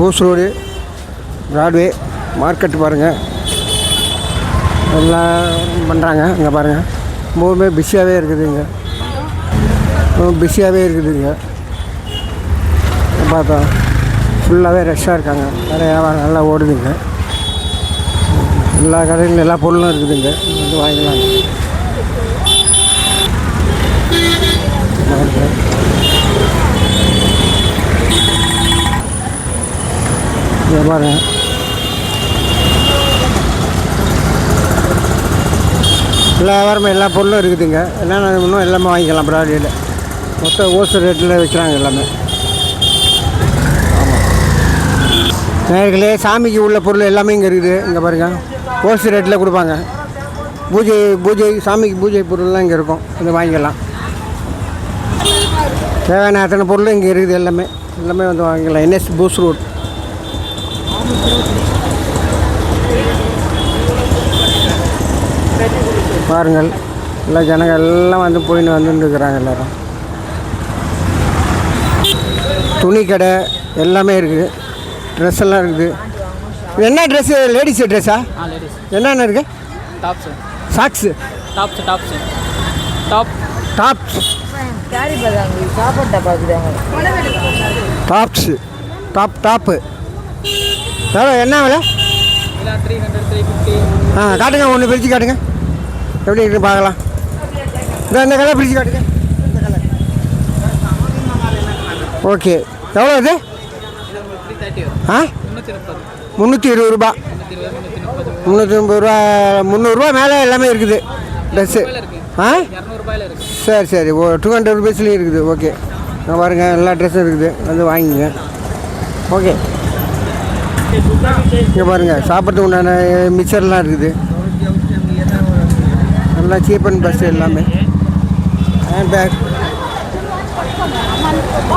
Bose road Broadway market பாருங்கள் எல்லாம் பண்ணுறாங்க இங்கே பாருங்கள் ரொம்பவுமே பிஸியாகவே இருக்குதுங்க. ரொம்ப பிஸியாகவே இருக்குது இங்கே பார்த்தா ஃபுல்லாகவே ரஷ்ஷாக இருக்காங்க. நிறைய வியாபாரம் நல்லா ஓடுதுங்க. எல்லா கடையிலும் எல்லா பொருளும் இருக்குதுங்க. வந்து வாங்கிக்கலாம் பாருங்க. இங்க பாருங்க எல்லா வியாபாரமும் எல்லா பொருளும் இருக்குதுங்க. எல்லாம் இன்னும் எல்லாமே வாங்கிக்கலாம் ப்ராடியில். மொத்த ஹோல்சேல் ரேட்டில் விற்கிறாங்க எல்லாமே. நேர்களே சாமிக்கு உள்ள பொருள் எல்லாமே இங்கே இருக்குது. இங்கே பாருங்கள் ஹோல்சேல் ரேட்டில் கொடுப்பாங்க. பூஜை பூஜை சாமிக்கு பூஜை பொருள்லாம் இங்கே இருக்கும். இதை வாங்கிக்கலாம். தேவையான அத்தனை பொருளும் இங்கே இருக்குது எல்லாமே. எல்லாமே வந்து வாங்கிக்கலாம். என்எஸ் பூஸ் ரோட் பாருங்கள் எல்லா ஜனங்கள் எல்லாம் வந்து போயின்னு வந்துட்டு இருக்கிறாங்க எல்லாரும். துணி கடை எல்லாமே இருக்குது. ட்ரெஸ் எல்லாம் இருக்குது. என்ன ட்ரெஸ்ஸு லேடிஸ் ட்ரெஸ்ஸா ஆ? லேடிஸ் என்னென்ன இருக்குது tops socks tops tops top tops tops top top எவ்வளோ என்ன விலை? ஆ காட்டுங்க ஒன்று பிரித்து காட்டுங்க. எப்படி இருக்குன்னு பார்க்கலாம். இந்த இந்த கலர் பிரித்து காட்டுங்க. இந்த கலர் ஓகே. எவ்வளோ இது? ஆ? முந்நூற்றி இருபது ரூபா. முந்நூற்றி ஐம்பது ரூபா முந்நூறுரூவா மேலே எல்லாமே இருக்குது. ட்ரெஸ்ஸு ஆ? சரி சரி. ஓ டூ ஹண்ட்ரட் ருபீஸ்லேயும் இருக்குது. ஓகே நான் பாருங்க எல்லா ட்ரெஸ்ஸும் இருக்குது. வந்து வாங்கிங்க. ஓகே இங்கே பாருங்கள் சாப்பிட்றதுக்கு உண்டான மிக்சர்லாம் இருக்குது. நல்லா சீப் அண்ட் பெஸ்ட் எல்லாமே. ஹேண்ட் பேக்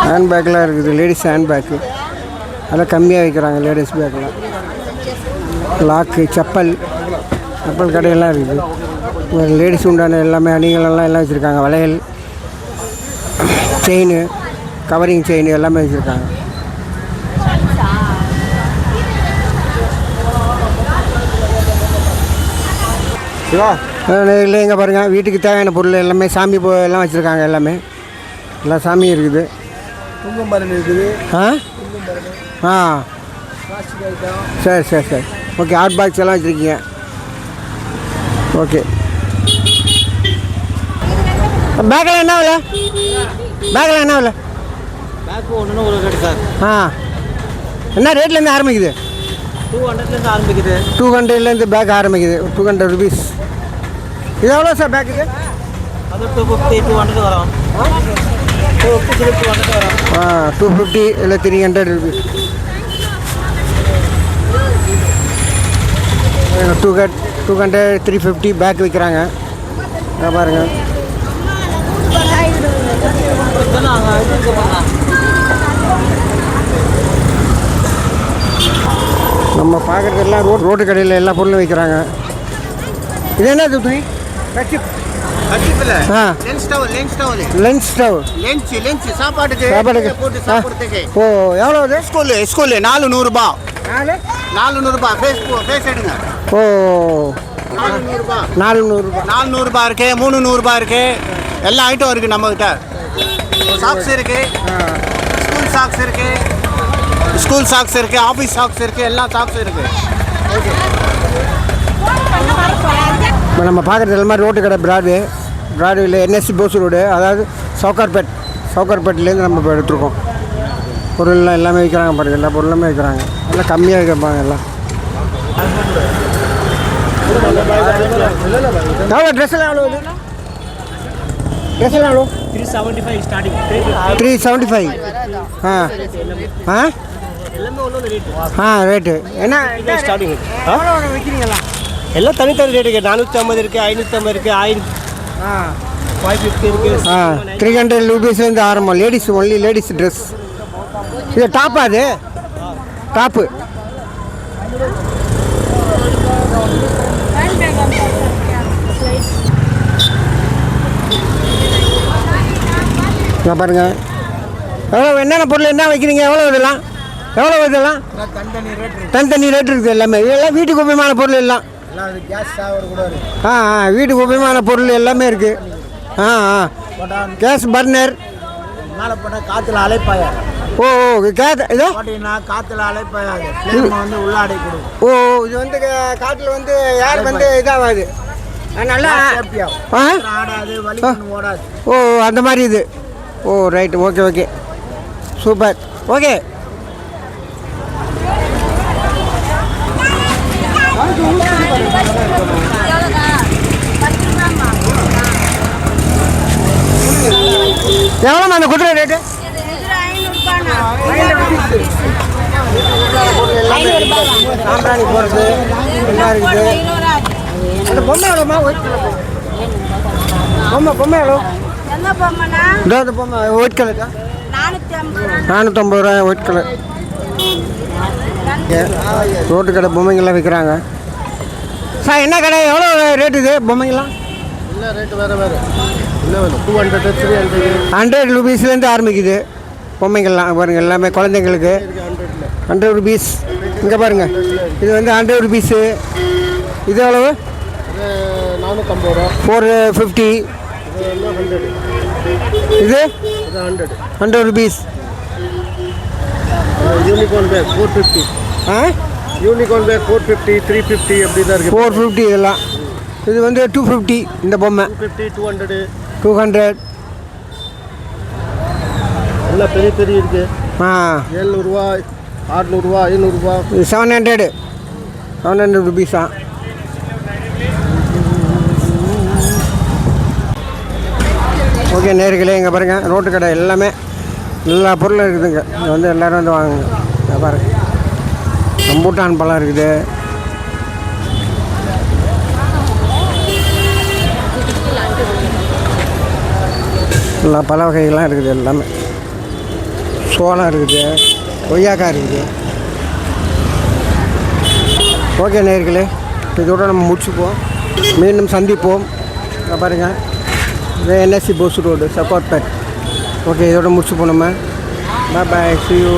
ஹேண்ட் பேக்லாம் இருக்குது லேடிஸ் ஹேண்ட் பேக்கு அதெல்லாம் கம்மியாக வைக்கிறாங்க லேடிஸ் பேக்கெலாம் லாக்கு செப்பல் செப்பல் கடையெல்லாம் இருக்குது. லேடிஸ் உண்டான எல்லாமே அணிகளெல்லாம் எல்லாம் வச்சுருக்காங்க. வளையல் செயின் கவரிங் செயின் எல்லாமே வச்சுருக்காங்க. இல்லை எங்கே பாருங்கள் வீட்டுக்கு தேவையான பொருள் எல்லாமே சாமி பொ எல்லாம் வச்சுருக்காங்க எல்லாமே. எல்லா சாமியும் இருக்குது. குங்குமரம் இருக்குது. ஆ? ஆ. சரி சரி சரி. ஓகே ஹாட் பாக்ஸ் எல்லாம் வச்சுருக்கீங்க. ஓகே. பேக்கில் என்ன விலை? பேக்கில் என்ன விலை? பேக் ஒன்று ஒரு ரேட்டு சார் ஆ. என்ன ரேட்லேருந்து ஆரம்பிக்குது? டூ ஹண்ட்ரட்லேருந்து ஆரம்பிக்குது. டூ ஹண்ட்ரட்லேருந்து பேக் ஆரம்பிக்குது. டூ ஹண்ட்ரட் ருபீஸ் இது எவ்வளோ சார் பேக் இது? அது டூ ஃபிஃப்டி டூ ஹண்ட்ரட் வரும். டூ ஃபிஃப்டி டூ ஹண்ட்ரட் வரும். ஆ டூ ஃபிஃப்டி இல்லை three hundred rupees two hut two hundred three fifty bag விற்கிறாங்க பாருங்கள் நாங்கள் இது இருக்கு பாருங்க. நம்ம பார்க்குறது எல்லாம் ரோட் ரோட்டு கடையில் எல்லா பொருளும் விற்கிறாங்க இது என்ன துணி? நாலு நூறுரூபா நாலு எடுங்க ஓ நாலு நூறுரூபா நாலு? நூறுரூபா இருக்கு மூணு நூறுரூபா இருக்கு எல்லா ஐட்டம் இருக்கு நம்ம கிட்ட சாக்ஸ் இருக்கு ஸ்கூல் சாக்ஸ் இருக்கு. ஸ்கூல் சாக்ஸ் இருக்கு ஆஃபீஸ் சாக்ஸ் இருக்கு எல்லா சாக்ஸ் இருக்கு. இப்போ நம்ம பார்க்குறது எல்லாமே ரோட்டு கடை பிராட்வே பிராட்வேல என்எஸ்சி போஸ் ரோடு அதாவது சவுகார்பேட் சவுகார்பேட்லேருந்து நம்ம இப்போ எடுத்துருக்கோம். பொருள்லாம் எல்லாமே விற்கிறாங்க பாருங்க எல்லா பொருளுமே விற்கிறாங்க எல்லாம் கம்மியாக விற்கிறாங்க எல்லாம். எவ்வளோ ட்ரெஸ் எல்லாம் எவ்வளோ ட்ரெஸ் எல்லாம் எவ்வளோ? Three seventy five starting three seventy five ஆ. ஆ? ஆ ரேட்டு என்ன? ஸ்டார்டிங் விற்கிறீங்களா எல்லாம் தனித்தனி ரேட்டு இருக்குது நானூற்றி ஐம்பது இருக்குது ஐநூற்றம்பது இருக்குது ஆயிரம். ஆ. ஃபைவ் ஃபிஃப்டி இருக்குது ஆ த்ரீ ஹண்ட்ரட் ருபீஸ்லேருந்து ஆரம்பம். லேடிஸ் ஒன்லி லேடிஸ் ட்ரெஸ் இது டாப்பா அது? டாப்பு பாருங்க. எவ்வளோ என்னென்ன பொருள் என்ன வைக்கிறீங்க? எவ்வளோ இதெல்லாம்? எவ்வளோ இதெல்லாம் தனித்தனி ரேட் இருக்குது எல்லாமே. எல்லாம் வீட்டுக்கு உபயோகமான பொருள் எல்லாம். ஆ ஆ வீட்டுக்கு உபயோகமான பொருள் எல்லாமே இருக்குது ஆ ஆ. கேஸ் பர்னர் மேலே போட்டால் காற்றுல அலைப்பாயா. ஓ ஓ கேஸ் இதோ? போட்டிங்கன்னா காற்றுல அலைப்பாயாது வந்து உள்ளாடை கொடுக்கும். ஓ இது வந்து காட்டில் வந்து யார் வந்து இதாகாது நல்லா ஆடாது ஓடாது. ஓ அந்த மாதிரி இது. ஓ right okay okay super okay எவ்வளோம்மா அந்த குதிரை ரேட்டு சாம்பிராணி போகிறது என்ன இருக்குது அந்த பொம்மை எவ்வளோம்மா? ஒயிட் கலர் பொம்மை பொம்மை எவ்வளோ? அந்த பொம்மை ஒயிட் கலர் நானூற்றி ஐம்பது ரூபா நானூற்றம்பது ரூபா ஒயிட் கலர் ரோட்டு கடை பொம்மைங்கள்லாம் விற்கிறாங்க. சார் என்ன கடை? எவ்வளோ ரேட் இது? பொம்மைங்கள்லாம் இல்லை ரேட்டு வேறு வேறு. இல்லை two hundred three hundred hundred ருபீஸ்லேருந்து ஆரம்பிக்குது. பொம்மைங்கள்லாம் பாருங்க எல்லாமே குழந்தைங்களுக்கு. ஹண்ட்ரட் ருபீஸ் இங்கே பாருங்கள் இது வந்து ஹண்ட்ரட் ருபீஸு இது எவ்வளவு? நானூற்றம்பது ரூபா. ஃபோர் ஃபிஃப்டி இது hundred hundred rupees unicorn bag four fifty ஆ? Unicorn bag four fifty three fifty அப்படி தான் இருக்குது ஃபோர் ஃபிஃப்டி இதெல்லாம். இது வந்து டூ ஃபிஃப்டி இந்த பொம்மை. Fifty two hundred two hundred எல்லாம் பெரிய பெரிய இருக்குது ஆ. ஏழ்நூறுவா ஆறுநூறுவா ஐநூறுரூவா இது செவன் ஹண்ட்ரடு செவன் ஹண்ட்ரட் ருபீஸா ஓகே நேர்களே இங்கே பாருங்கள் ரோட்டு கடை எல்லாமே. எல்லா பொருளும் இருக்குதுங்க. வந்து எல்லோரும் வந்து வாங்குங்க. இங்க பாருங்க. ரம்பூட்டான் பழம் இருக்குது. எல்லா பழ வகைகள்லாம் இருக்குது எல்லாமே. சோளம் இருக்குது கொய்யாக்காய் இருக்குது. ஓகே நேர்களே இதோட நம்ம முடிச்சுப்போம் மீண்டும் சந்திப்போம். பாருங்கள் பாருங்க. இது NSC Bose road support pad okay இதோட முடிச்சுப்போம் நம்ம. பாய் பாய் சி யூ